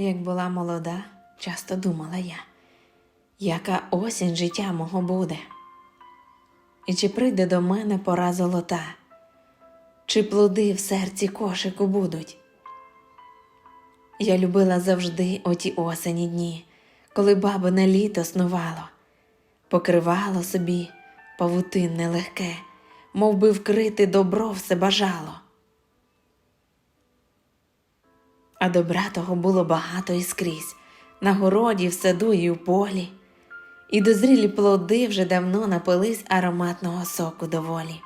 Як була молода, часто думала я, яка осінь життя мого буде, і чи прийде до мене пора золота, чи плоди в серці кошику будуть. Я любила завжди оті осені дні, коли бабине літо снувало, покривало собі павутинне легке, мов би вкрити добро все бажало. А добра того було багато і скрізь, на городі, в саду і у полі, і дозрілі плоди вже давно напились ароматного соку доволі.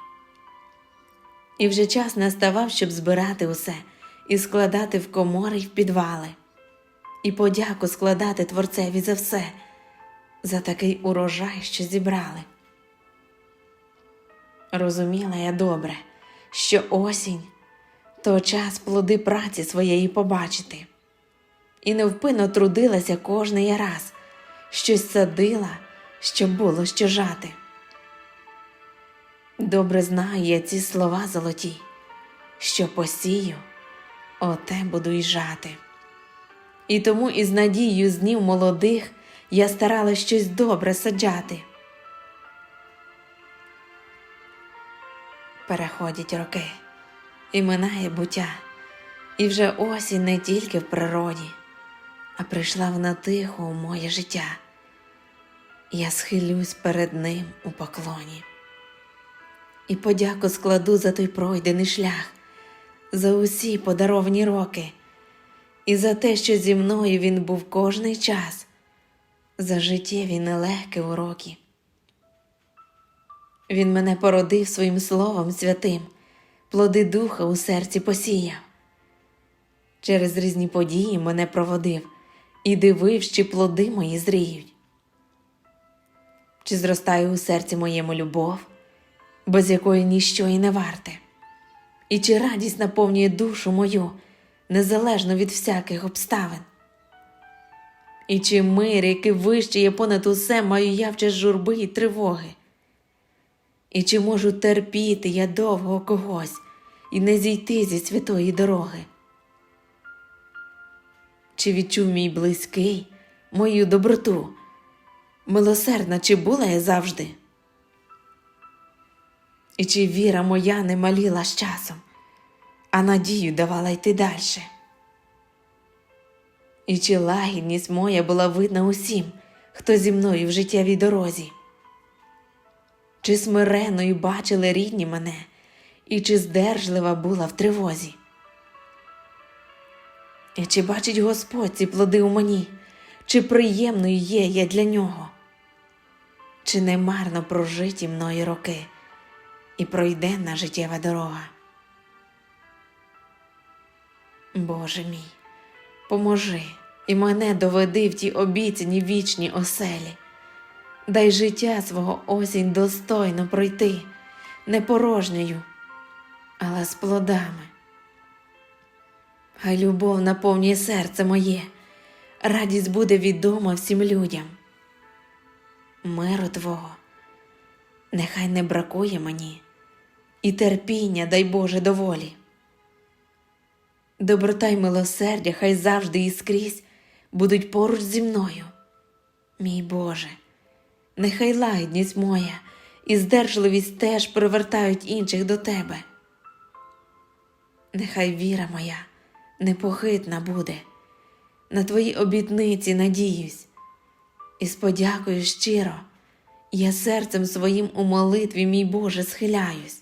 І вже час наставав, щоб збирати усе і складати в комори й в підвали, і подяку складати творцеві за все, за такий урожай, що зібрали. Розуміла я добре, що осінь то час плоди праці своєї побачити, і невпинно трудилася кожний раз, щось садила, щоб було що жати. Добре знаю я ці слова золоті, що посію, оте буду й жати. І тому із надією з днів молодих я старалась щось добре саджати. Переходять роки, і минає буття, і вже осінь не тільки в природі, а прийшла вона тихо у моє життя. Я схилюсь перед ним у поклоні. І подяку складу за той пройдений шлях, за усі подаровані роки, і за те, що зі мною він був кожний час, за життєві нелегкі уроки. Він мене породив своїм словом святим, плоди духа у серці посіяв. Через різні події мене проводив і дивив, чи плоди мої зріють. Чи зростає у серці моєму любов, без якої ніщо і не варте, і чи радість наповнює душу мою незалежно від всяких обставин. І чи мир, який вище є понад усе, маю я в час журби і тривоги. І чи можу терпіти я довго когось і не зійти зі святої дороги? Чи відчув мій близький мою доброту? Милосердна чи була я завжди? І чи віра моя не маліла з часом, а надію давала йти далі? І чи лагідність моя була видна усім, хто зі мною в життєвій дорозі? Чи смиреною бачили рідні мене, і чи здержлива була в тривозі? І чи бачить Господь ці плоди у мені, чи приємною є я для нього? Чи не марно прожиті мною роки і пройденна життєва дорога? Боже мій, поможи і мене доведи в ті обіцяні вічні оселі. Дай життя свого осінь достойно пройти, не порожньою, але з плодами. Хай любов наповнює серце моє, радість буде відома всім людям. Миру Твого, нехай не бракує мені, і терпіння, дай Боже, доволі. Доброта й милосердя хай завжди і скрізь будуть поруч зі мною. Мій Боже, нехай лагідність моя і здержливість теж привертають інших до Тебе. Нехай віра моя непохитна буде, на Твої обітниці надіюсь, і з подякою щиро. Я серцем своїм у молитві, мій Боже, схиляюсь.